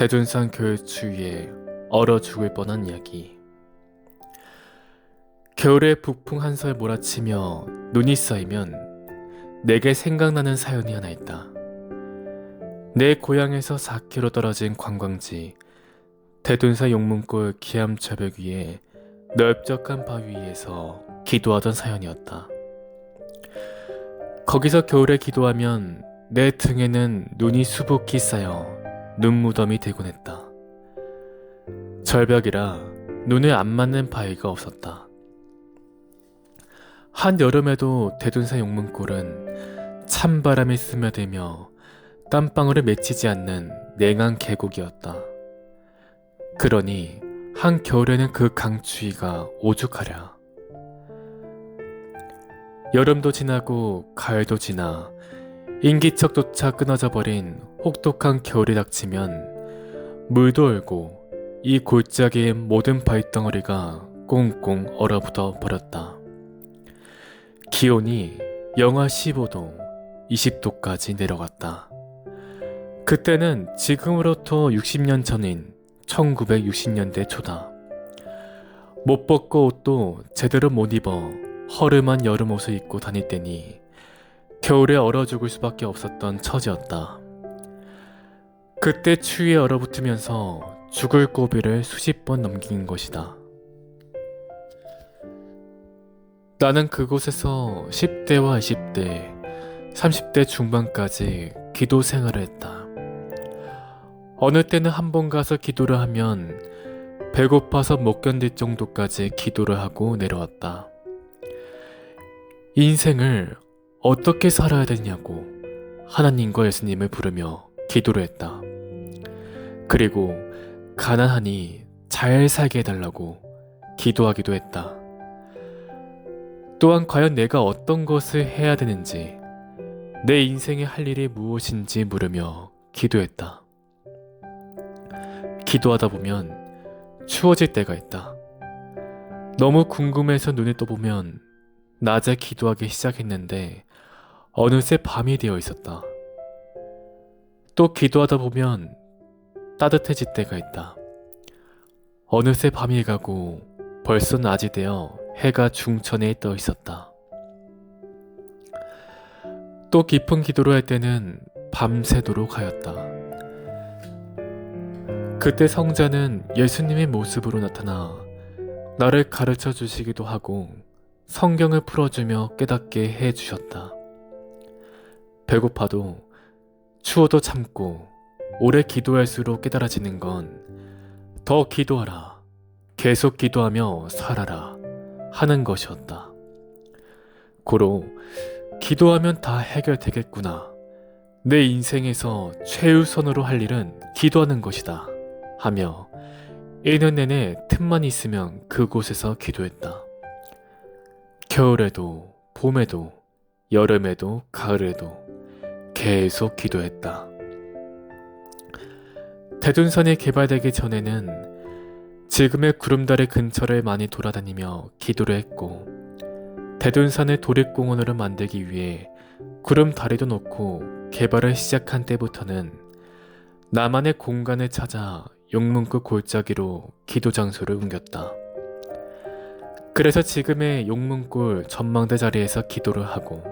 대둔산 교회 추위에 얼어 죽을 뻔한 이야기. 겨울에 북풍 한서에 몰아치며 눈이 쌓이면 내게 생각나는 사연이 하나 있다. 내 고향에서 4km 떨어진 관광지 대둔사 용문골 기암좌벽 위에 넓적한 바위 위에서 기도하던 사연이었다. 거기서 겨울에 기도하면 내 등에는 눈이 수북히 쌓여 눈무덤이 되곤 했다. 절벽이라 눈에 안 맞는 바위가 없었다. 한여름에도 대둔사 용문골은 찬바람이 스며들며 땀방울을 맺히지 않는 냉한 계곡이었다. 그러니 한겨울에는 그 강추위가 오죽하랴. 여름도 지나고 가을도 지나 인기척조차 끊어져 버린 혹독한 겨울이 닥치면 물도 얼고 이 골짜기의 모든 바위덩어리가 꽁꽁 얼어붙어 버렸다. 기온이 영하 15도, 20도까지 내려갔다. 그때는 지금으로부터 60년 전인 1960년대 초다. 못 벗고 옷도 제대로 못 입어 허름한 여름 옷을 입고 다닐 때니 겨울에 얼어 죽을 수밖에 없었던 처지였다. 그때 추위에 얼어붙으면서 죽을 고비를 수십 번 넘긴 것이다. 나는 그곳에서 10대와 20대, 30대 중반까지 기도 생활을 했다. 어느 때는 한 번 가서 기도를 하면 배고파서 못 견딜 정도까지 기도를 하고 내려왔다. 인생을 어떻게 살아야 되냐고 하나님과 예수님을 부르며 기도를 했다. 그리고 가난하니 잘 살게 해달라고 기도하기도 했다. 또한 과연 내가 어떤 것을 해야 되는지, 내 인생에 할 일이 무엇인지 물으며 기도했다. 기도하다 보면 추워질 때가 있다. 너무 궁금해서 눈을 떠보면 낮에 기도하기 시작했는데 어느새 밤이 되어 있었다. 또 기도하다 보면 따뜻해질 때가 있다. 어느새 밤이 가고 벌써 낮이 되어 해가 중천에 떠 있었다. 또 깊은 기도를 할 때는 밤새도록 하였다. 그때 성자는 예수님의 모습으로 나타나 나를 가르쳐 주시기도 하고 성경을 풀어주며 깨닫게 해 주셨다. 배고파도 추워도 참고 오래 기도할수록 깨달아지는 건 더 기도하라. 계속 기도하며 살아라. 하는 것이었다. 고로 기도하면 다 해결되겠구나. 내 인생에서 최우선으로 할 일은 기도하는 것이다. 하며 1년 내내 틈만 있으면 그곳에서 기도했다. 겨울에도, 봄에도, 여름에도, 가을에도 계속 기도했다. 대둔산이 개발되기 전에는 지금의 구름다리 근처를 많이 돌아다니며 기도를 했고, 대둔산을 도립공원으로 만들기 위해 구름다리도 놓고 개발을 시작한 때부터는 나만의 공간을 찾아 용문구 골짜기로 기도 장소를 옮겼다. 그래서 지금의 용문골 전망대 자리에서 기도를 하고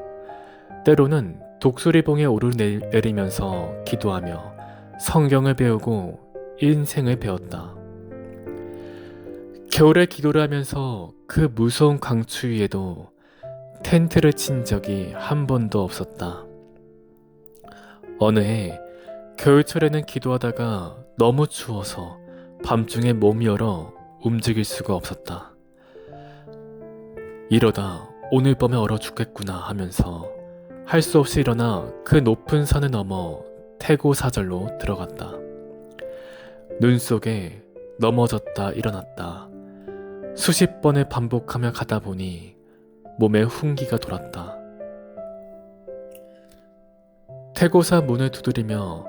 때로는 독수리봉에 오르내리면서 기도하며 성경을 배우고 인생을 배웠다. 겨울에 기도를 하면서 그 무서운 강추위에도 텐트를 친 적이 한 번도 없었다. 어느 해 겨울철에는 기도하다가 너무 추워서 밤중에 몸이 얼어 움직일 수가 없었다. 이러다 오늘 밤에 얼어 죽겠구나 하면서 할 수 없이 일어나 그 높은 산을 넘어 태고 사절로 들어갔다. 눈 속에 넘어졌다 일어났다. 수십 번을 반복하며 가다 보니 몸에 훈기가 돌았다. 태고사 문을 두드리며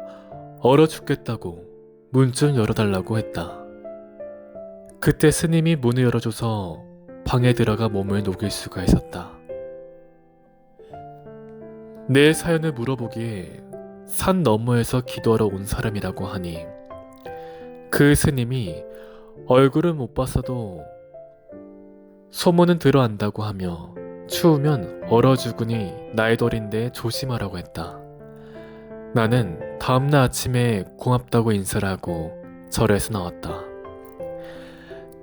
얼어 죽겠다고 문 좀 열어달라고 했다. 그때 스님이 문을 열어줘서 방에 들어가 몸을 녹일 수가 있었다. 내 사연을 물어보기에 산 너머에서 기도하러 온 사람이라고 하니 그 스님이 얼굴은 못 봤어도 소문은 들어안다고 하며 추우면 얼어 죽으니 나의 돌인데 조심하라고 했다. 나는 다음날 아침에 고맙다고 인사를 하고 절에서 나왔다.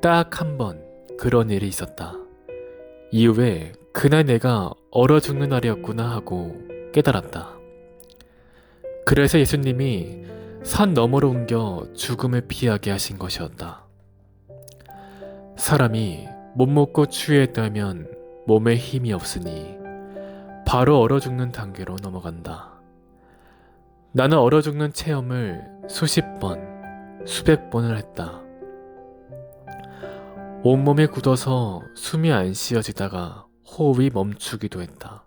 딱 한 번 그런 일이 있었다. 이후에 그날 내가 얼어 죽는 날이었구나 하고 깨달았다. 그래서 예수님이 산 너머로 옮겨 죽음을 피하게 하신 것이었다. 사람이 못 먹고 추위했다면 몸에 힘이 없으니 바로 얼어 죽는 단계로 넘어간다. 나는 얼어 죽는 체험을 수십 번, 수백 번을 했다. 온몸에 굳어서 숨이 안 쉬어지다가 호흡이 멈추기도 했다.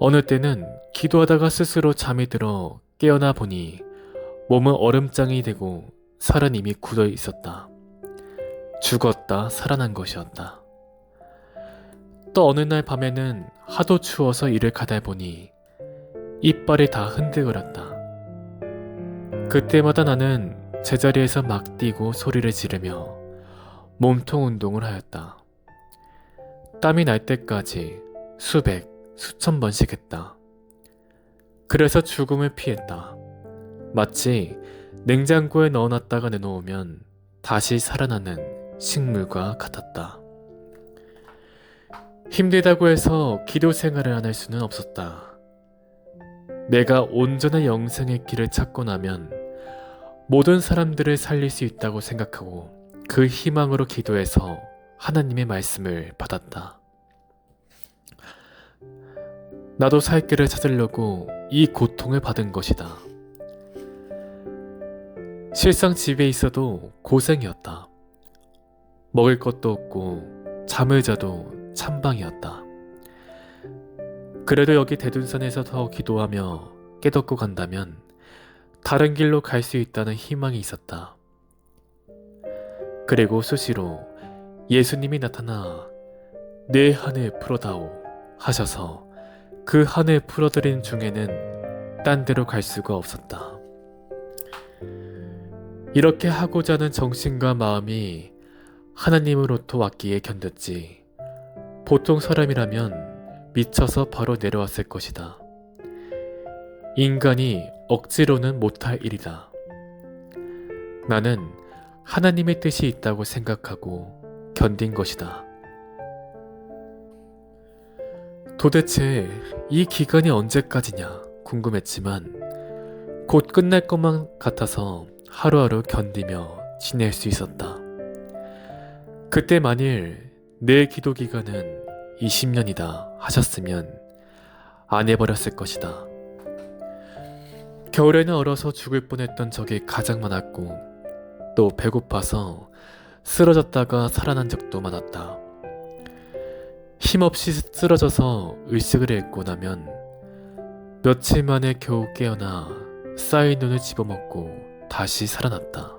어느 때는 기도하다가 스스로 잠이 들어 깨어나 보니 몸은 얼음장이 되고 살은 이미 굳어 있었다. 죽었다 살아난 것이었다. 또 어느 날 밤에는 하도 추워서 일을 가다 보니 이빨이 다 흔들거렸다. 그때마다 나는 제자리에서 막 뛰고 소리를 지르며 몸통 운동을 하였다. 땀이 날 때까지 수백, 수천 번씩 했다. 그래서 죽음을 피했다. 마치 냉장고에 넣어놨다가 내놓으면 다시 살아나는 식물과 같았다. 힘들다고 해서 기도 생활을 안 할 수는 없었다. 내가 온전한 영생의 길을 찾고 나면 모든 사람들을 살릴 수 있다고 생각하고 그 희망으로 기도해서 하나님의 말씀을 받았다. 나도 살 길을 찾으려고 이 고통을 받은 것이다. 실상 집에 있어도 고생이었다. 먹을 것도 없고 잠을 자도 찬방이었다. 그래도 여기 대둔산에서 더 기도하며 깨닫고 간다면 다른 길로 갈 수 있다는 희망이 있었다. 그리고 수시로 예수님이 나타나 내 한을 풀어다오 하셔서 그 한을 풀어드린 중에는 딴 데로 갈 수가 없었다. 이렇게 하고자 하는 정신과 마음이 하나님으로부터 왔기에 견뎠지. 보통 사람이라면 미쳐서 바로 내려왔을 것이다. 인간이 억지로는 못할 일이다. 나는 하나님의 뜻이 있다고 생각하고 견딘 것이다. 도대체 이 기간이 언제까지냐 궁금했지만 곧 끝날 것만 같아서 하루하루 견디며 지낼 수 있었다. 그때 만일 내 기도 기간은 20년이다 하셨으면 안 해버렸을 것이다. 겨울에는 얼어서 죽을 뻔했던 적이 가장 많았고 또 배고파서 쓰러졌다가 살아난 적도 많았다. 힘없이 쓰러져서 의식을 잃고 나면 며칠 만에 겨우 깨어나 쌓인 눈을 집어먹고 다시 살아났다.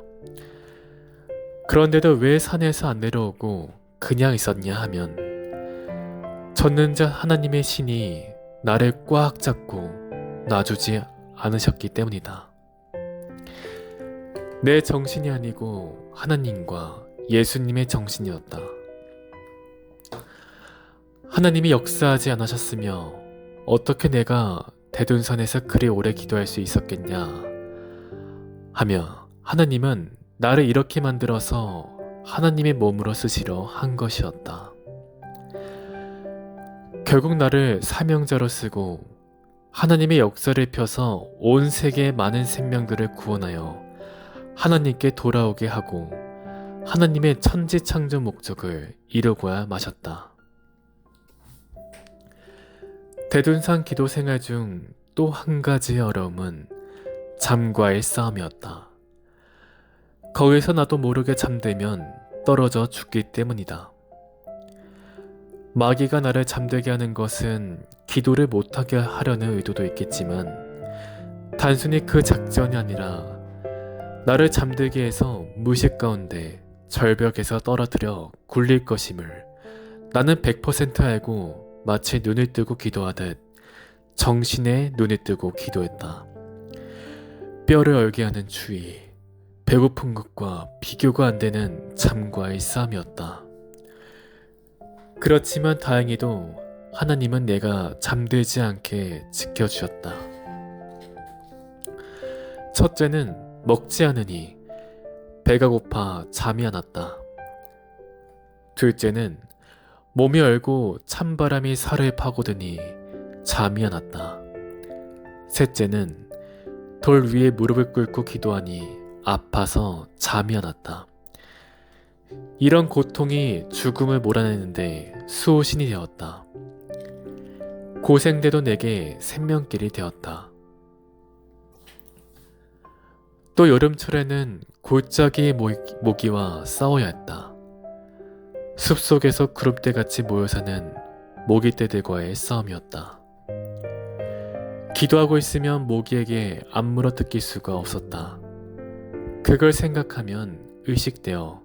그런데도 왜 산에서 안 내려오고 그냥 있었냐 하면 전능자 하나님의 신이 나를 꽉 잡고 놔주지 않으셨기 때문이다. 내 정신이 아니고 하나님과 예수님의 정신이었다. 하나님이 역사하지 않으셨으며 어떻게 내가 대둔산에서 그리 오래 기도할 수 있었겠냐 하며 하나님은 나를 이렇게 만들어서 하나님의 몸으로 쓰시려 한 것이었다. 결국 나를 사명자로 쓰고 하나님의 역사를 펴서 온 세계의 많은 생명들을 구원하여 하나님께 돌아오게 하고 하나님의 천지 창조 목적을 이루고야 마셨다. 대둔산 기도 생활 중 또 한 가지의 어려움은 잠과의 싸움이었다. 거기서 나도 모르게 잠들면 떨어져 죽기 때문이다. 마귀가 나를 잠들게 하는 것은 기도를 못하게 하려는 의도도 있겠지만 단순히 그 작전이 아니라 나를 잠들게 해서 무식 가운데 절벽에서 떨어뜨려 굴릴 것임을 나는 100% 알고 마치 눈을 뜨고 기도하듯 정신에 눈을 뜨고 기도했다. 뼈를 얼게 하는 추위, 배고픈 것과 비교가 안 되는 잠과의 싸움이었다. 그렇지만 다행히도 하나님은 내가 잠들지 않게 지켜주셨다. 첫째는 먹지 않으니 배가 고파 잠이 안 왔다. 둘째는 몸이 얼고 찬바람이 살을 파고드니 잠이 안 왔다. 셋째는 돌 위에 무릎을 꿇고 기도하니 아파서 잠이 안 왔다. 이런 고통이 죽음을 몰아내는데 수호신이 되었다. 고생대도 내게 생명길이 되었다. 또 여름철에는 골짜기의 모기와 싸워야 했다. 숲속에서 그룹대같이 모여 사는 모기떼들과의 싸움이었다. 기도하고 있으면 모기에게 안 물어뜯길 수가 없었다. 그걸 생각하면 의식되어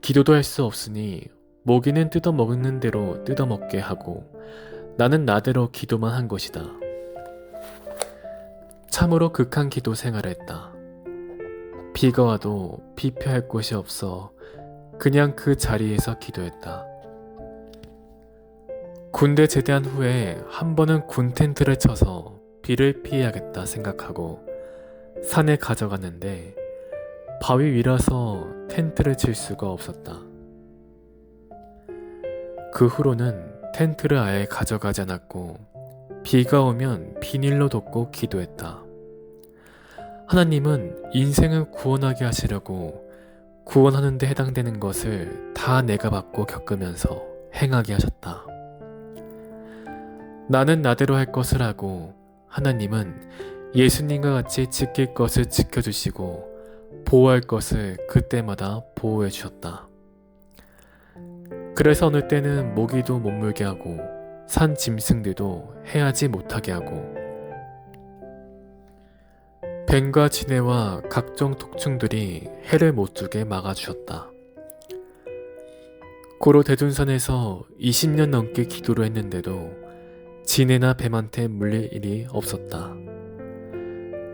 기도도 할 수 없으니 모기는 뜯어먹는 대로 뜯어먹게 하고 나는 나대로 기도만 한 것이다. 참으로 극한 기도 생활을 했다. 비가 와도 비표할 곳이 없어 그냥 그 자리에서 기도했다. 군대 제대한 후에 한 번은 군 텐트를 쳐서 비를 피해야겠다 생각하고 산에 가져갔는데 바위 위라서 텐트를 칠 수가 없었다. 그 후로는 텐트를 아예 가져가지 않았고 비가 오면 비닐로 덮고 기도했다. 하나님은 인생을 구원하게 하시려고 구원하는 데 해당되는 것을 다 내가 받고 겪으면서 행하게 하셨다. 나는 나대로 할 것을 하고 하나님은 예수님과 같이 지킬 것을 지켜주시고 보호할 것을 그때마다 보호해 주셨다. 그래서 어느 때는 모기도 못 물게 하고 산 짐승들도 해하지 못하게 하고 뱀과 지네와 각종 독충들이 해를 못 주게 막아주셨다. 고로 대둔산에서 20년 넘게 기도를 했는데도 지네나 뱀한테 물릴 일이 없었다.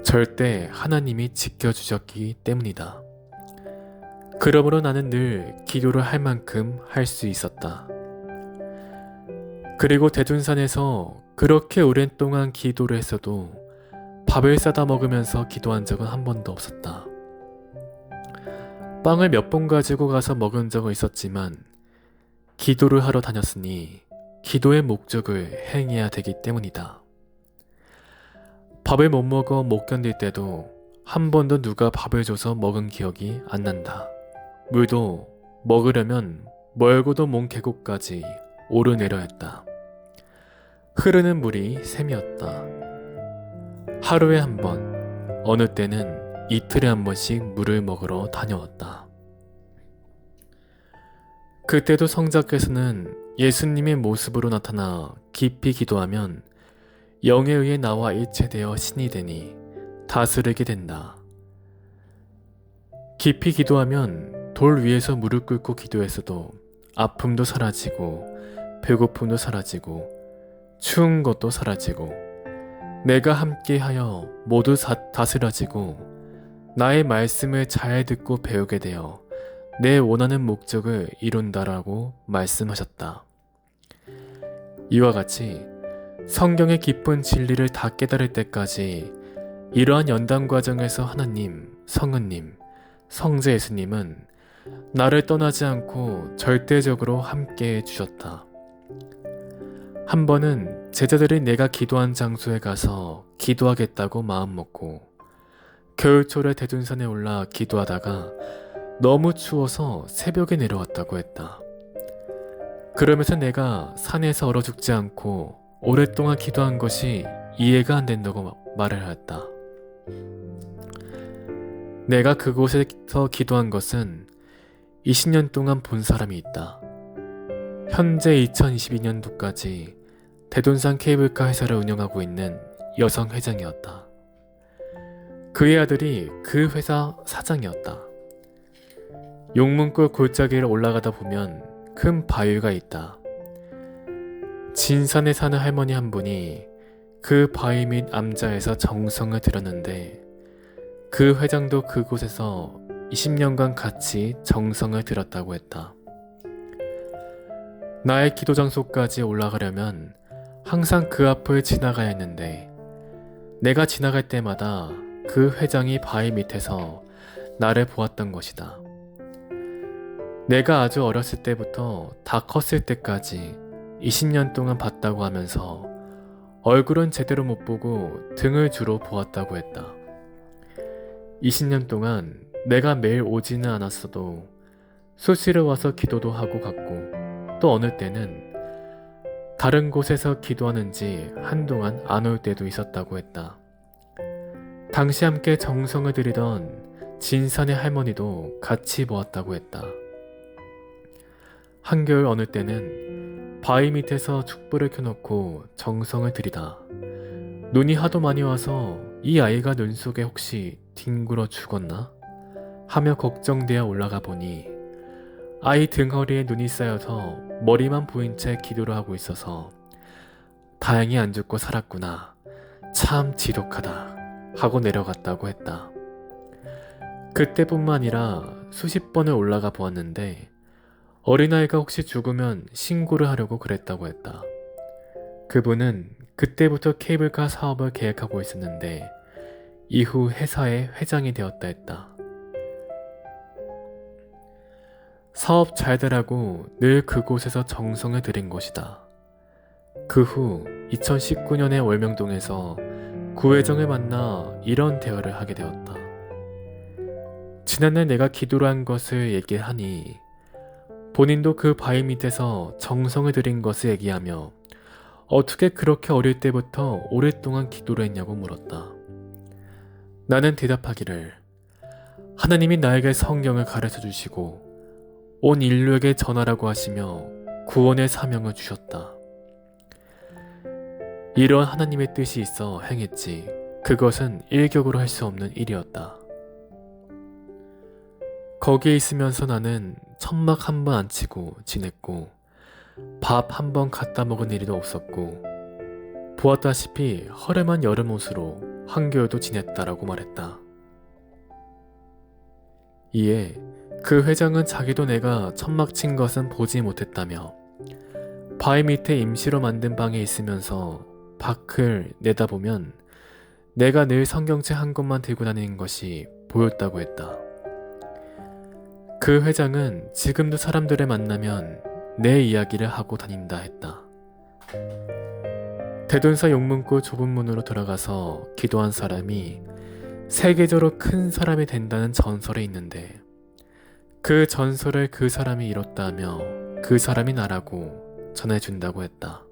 절대 하나님이 지켜주셨기 때문이다. 그러므로 나는 늘 기도를 할 만큼 할 수 있었다. 그리고 대둔산에서 그렇게 오랜 동안 기도를 했어도 밥을 싸다 먹으면서 기도한 적은 한 번도 없었다. 빵을 몇 번 가지고 가서 먹은 적은 있었지만 기도를 하러 다녔으니 기도의 목적을 행해야 되기 때문이다. 밥을 못 먹어 못 견딜 때도 한 번도 누가 밥을 줘서 먹은 기억이 안 난다. 물도 먹으려면 멀고도 먼 계곡까지 오르내려 했다. 흐르는 물이 샘이었다. 하루에 한 번, 어느 때는 이틀에 한 번씩 물을 먹으러 다녀왔다. 그때도 성자께서는 예수님의 모습으로 나타나 깊이 기도하면 영에 의해 나와 일체되어 신이 되니 다스리게 된다. 깊이 기도하면 돌 위에서 무릎 꿇고 기도했어도 아픔도 사라지고 배고픔도 사라지고 추운 것도 사라지고 내가 함께하여 모두 다스려지고 나의 말씀을 잘 듣고 배우게 되어 내 원하는 목적을 이룬다라고 말씀하셨다. 이와 같이 성경의 깊은 진리를 다 깨달을 때까지 이러한 연단 과정에서 하나님, 성은님, 성제 예수님은 나를 떠나지 않고 절대적으로 함께 해 주셨다. 한 번은 제자들이 내가 기도한 장소에 가서 기도하겠다고 마음먹고 겨울철에 대둔산에 올라 기도하다가 너무 추워서 새벽에 내려왔다고 했다. 그러면서 내가 산에서 얼어 죽지 않고 오랫동안 기도한 것이 이해가 안 된다고 말을 하였다. 내가 그곳에서 기도한 것은 20년 동안 본 사람이 있다. 현재 2022년도까지 대돈산 케이블카 회사를 운영하고 있는 여성 회장이었다. 그의 아들이 그 회사 사장이었다. 용문골 골짜기를 올라가다 보면 큰 바위가 있다. 진산에 사는 할머니 한 분이 그 바위 밑 암자에서 정성을 들였는데 그 회장도 그곳에서 20년간 같이 정성을 들였다고 했다. 나의 기도 장소까지 올라가려면 항상 그 앞을 지나가야 했는데 내가 지나갈 때마다 그 회장이 바위 밑에서 나를 보았던 것이다. 내가 아주 어렸을 때부터 다 컸을 때까지 20년 동안 봤다고 하면서 얼굴은 제대로 못 보고 등을 주로 보았다고 했다. 20년 동안 내가 매일 오지는 않았어도 수시로 와서 기도도 하고 갔고 또 어느 때는 다른 곳에서 기도하는지 한동안 안 올 때도 있었다고 했다. 당시 함께 정성을 들이던 진산의 할머니도 같이 보았다고 했다. 한겨울 어느 때는 바위 밑에서 축불을 켜놓고 정성을 들이다. 눈이 하도 많이 와서 이 아이가 눈 속에 혹시 뒹굴어 죽었나? 하며 걱정되어 올라가 보니 아이 등허리에 눈이 쌓여서 머리만 보인 채 기도를 하고 있어서 다행히 안 죽고 살았구나. 참 지독하다. 하고 내려갔다고 했다. 그때뿐만 아니라 수십 번을 올라가 보았는데 어린아이가 혹시 죽으면 신고를 하려고 그랬다고 했다. 그분은 그때부터 케이블카 사업을 계획하고 있었는데 이후 회사의 회장이 되었다 했다. 사업 잘 되라고 늘 그곳에서 정성을 들인 것이다. 그 후 2019년에 월명동에서 구회정을 만나 이런 대화를 하게 되었다. 지난날 내가 기도를 한 것을 얘기하니 본인도 그 바위 밑에서 정성을 들인 것을 얘기하며 어떻게 그렇게 어릴 때부터 오랫동안 기도를 했냐고 물었다. 나는 대답하기를 하나님이 나에게 성경을 가르쳐 주시고 온 인류에게 전하라고 하시며 구원의 사명을 주셨다. 이런 하나님의 뜻이 있어 행했지. 그것은 일격으로 할 수 없는 일이었다. 거기에 있으면서 나는 천막 한 번 안 치고 지냈고 밥 한 번 갖다 먹은 일도 없었고 보았다시피 허름한 여름 옷으로 한겨울도 지냈다라고 말했다. 이에 그 회장은 자기도 내가 천막 친 것은 보지 못했다며 바위 밑에 임시로 만든 방에 있으면서 밖을 내다보면 내가 늘 성경책 한 권만 들고 다니는 것이 보였다고 했다. 그 회장은 지금도 사람들을 만나면 내 이야기를 하고 다닌다 했다. 대둔사 용문구 좁은 문으로 들어가서 기도한 사람이 세계적으로 큰 사람이 된다는 전설이 있는데 그 전설을 그 사람이 이뤘다며 그 사람이 나라고 전해준다고 했다.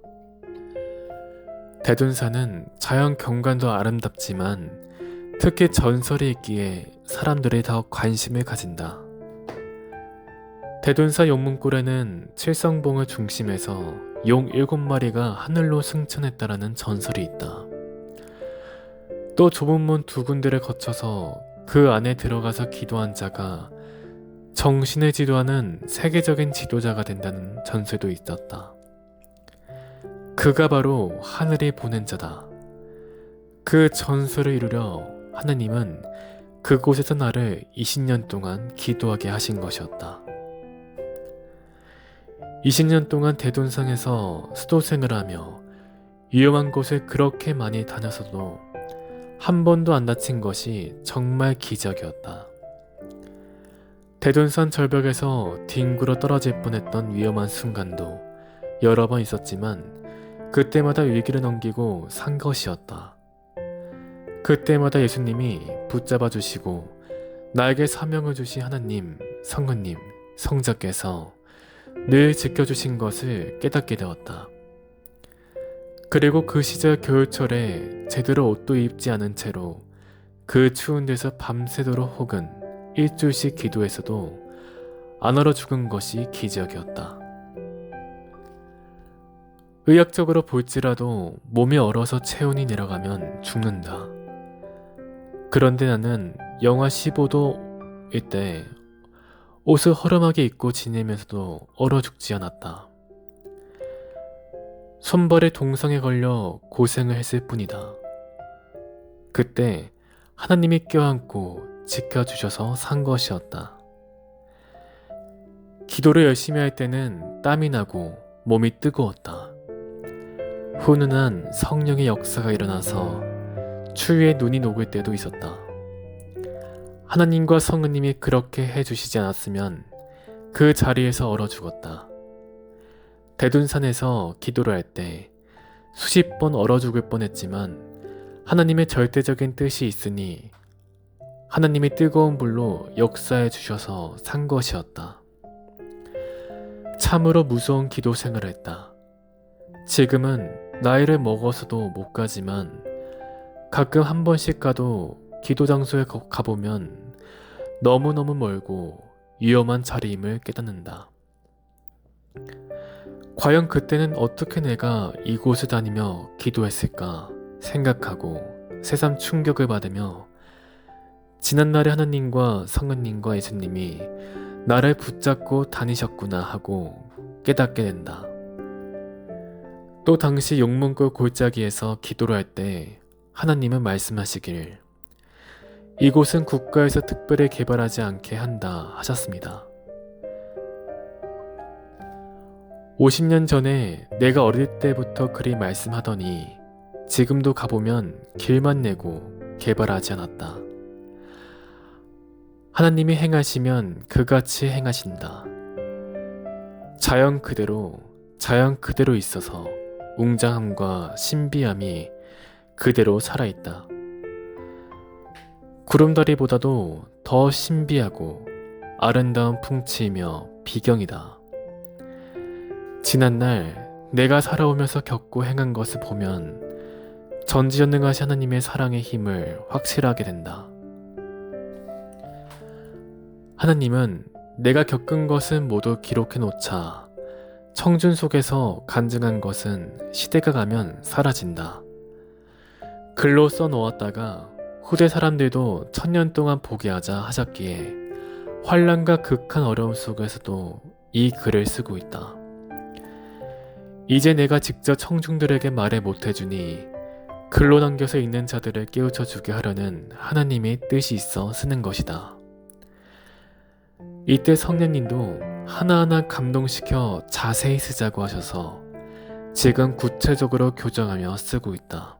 대둔사는 자연 경관도 아름답지만 특히 전설이 있기에 사람들이 더 관심을 가진다. 대둔사 용문굴에는 칠성봉을 중심해서 용 일곱 마리가 하늘로 승천했다라는 전설이 있다. 또 좁은 문 두 군데를 거쳐서 그 안에 들어가서 기도한 자가 정신을 지도하는 세계적인 지도자가 된다는 전설도 있었다. 그가 바로 하늘이 보낸 자다. 그 전설을 이루려 하나님은 그곳에서 나를 20년 동안 기도하게 하신 것이었다. 20년 동안 대둔상에서 수도생을 하며 위험한 곳에 그렇게 많이 다녔어도 한 번도 안 다친 것이 정말 기적이었다. 대둔산 절벽에서 뒹굴어 떨어질 뻔했던 위험한 순간도 여러 번 있었지만 그때마다 위기를 넘기고 산 것이었다. 그때마다 예수님이 붙잡아 주시고 나에게 사명을 주신 하나님, 성은님, 성자께서 늘 지켜주신 것을 깨닫게 되었다. 그리고 그 시절 겨울철에 제대로 옷도 입지 않은 채로 그 추운 데서 밤새도록 혹은 일주일씩 기도해서도 안 얼어 죽은 것이 기적이었다. 의학적으로 볼지라도 몸이 얼어서 체온이 내려가면 죽는다. 그런데 나는 영하 15도일 때 옷을 허름하게 입고 지내면서도 얼어 죽지 않았다. 손발에 동상에 걸려 고생을 했을 뿐이다. 그때 하나님이 껴안고 지켜주셔서 산 것이었다. 기도를 열심히 할 때는 땀이 나고 몸이 뜨거웠다. 훈훈한 성령의 역사가 일어나서 추위에 눈이 녹을 때도 있었다. 하나님과 성은님이 그렇게 해주시지 않았으면 그 자리에서 얼어 죽었다. 대둔산에서 기도를 할 때 수십 번 얼어 죽을 뻔했지만 하나님의 절대적인 뜻이 있으니 하나님이 뜨거운 불로 역사해 주셔서 산 것이었다. 참으로 무서운 기도 생활을 했다. 지금은 나이를 먹어서도 못 가지만 가끔 한 번씩 가도 기도 장소에 가- 가보면 너무너무 멀고 위험한 자리임을 깨닫는다. 과연 그때는 어떻게 내가 이곳을 다니며 기도했을까 생각하고 새삼 충격을 받으며 지난날에 하나님과 성은님과 예수님이 나를 붙잡고 다니셨구나 하고 깨닫게 된다. 또 당시 용문골 골짜기에서 기도를 할 때 하나님은 말씀하시길 이곳은 국가에서 특별히 개발하지 않게 한다 하셨습니다. 50년 전에 내가 어릴 때부터 그리 말씀하더니 지금도 가보면 길만 내고 개발하지 않았다. 하나님이 행하시면 그같이 행하신다. 자연 그대로, 자연 그대로 있어서 웅장함과 신비함이 그대로 살아있다. 구름다리보다도 더 신비하고 아름다운 풍치이며 비경이다. 지난날 내가 살아오면서 겪고 행한 것을 보면 전지전능하신 하나님의 사랑의 힘을 확실하게 된다. 하나님은 내가 겪은 것은 모두 기록해 놓자 청준 속에서 간증한 것은 시대가 가면 사라진다. 글로 써 놓았다가 후대 사람들도 천년 동안 보게 하자 하셨기에 환란과 극한 어려움 속에서도 이 글을 쓰고 있다. 이제 내가 직접 청중들에게 말해 못해주니 글로 남겨서 읽는 자들을 깨우쳐 주게 하려는 하나님의 뜻이 있어 쓰는 것이다. 이때 성령님도 하나하나 감동시켜 자세히 쓰자고 하셔서 지금 구체적으로 교정하며 쓰고 있다.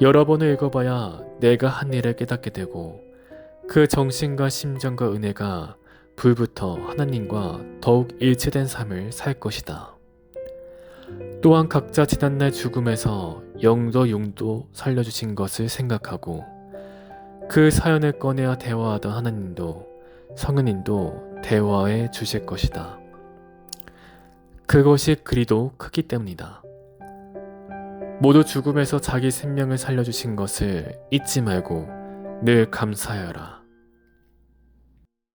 여러 번을 읽어봐야 내가 한 일을 깨닫게 되고 그 정신과 심정과 은혜가 불부터 하나님과 더욱 일체된 삶을 살 것이다. 또한 각자 지난날 죽음에서 영도 용도 살려주신 것을 생각하고 그 사연을 꺼내어 대화하던 하나님도 성은님도 대화해 주실 것이다. 그것이 그리도 크기 때문이다. 모두 죽음에서 자기 생명을 살려주신 것을 잊지 말고 늘 감사하여라.